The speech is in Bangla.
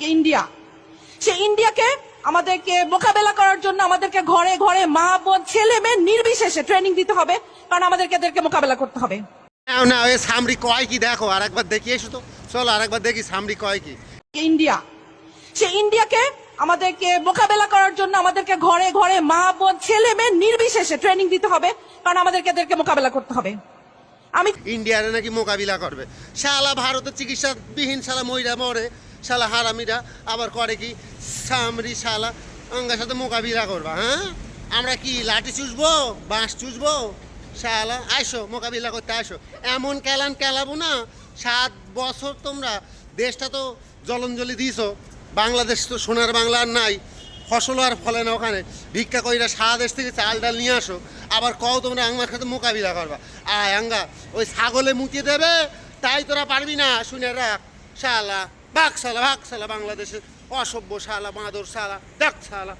ইন্ডিয়া। সে ইন্ডিয়াকে আমাদেরকে মোকাবেলা করার জন্য আমাদেরকে ঘরে ঘরে মা বোন ছেলে মেয়ে নির্বিশেষে ট্রেনিং দিতে হবে কারণ আমাদেরকে এদেরকে মোকাবেলা করতে হবে। না না ওই সামরি কয় কি দেখো আর একবার দেখি এসো তো। চলো আর একবার দেখি সামরি কয় কি। ইন্ডিয়া। সে ইন্ডিয়াকে আমাদেরকে মোকাবেলা করার জন্য আমাদেরকে ঘরে ঘরে মা বোন ছেলে মেয়ে নির্বিশেষে ট্রেনিং দিতে হবে কারণ আমাদেরকে এদেরকে মোকাবেলা করতে হবে। আমি ইন্ডিয়ারে নাকি মোকাবিলা করবে? শালা ভারতের চিকিৎসাবিহীন শালা মহিলা মরে। শালা হারামিরা, আবার করে কি? সামরি শালা, অঙ্গের সাথে মোকাবিলা করবা হ্যাঁ? আমরা কি, লাঠি চুষবো, বাঁশ চুষবো? শালা, আইসো, মোকাবিলা করতে আসো এমন কেলান কেলাবো না, সাত বছর তোমরা দেশটা তো জলঞ্জলি দিয়েছ, বাংলাদেশ তো সোনার বাংলা আর নাই, ফসল আর ফলে না ওখানে। ভিক্ষা কইরা সারা দেশ থেকে চাল ডাল নিয়ে আসো, আবার কও তোমরা আমার সাথে মোকাবিলা করবা। আয় আঙ্গা, ওই ছাগলে মুতিয়ে দেবে, তাই তোরা পারবি না, শুনে রাখ, শালা। ভাগ শালা বাংলাদেশের অসভ্য শালা বাঁদর শালা শালা।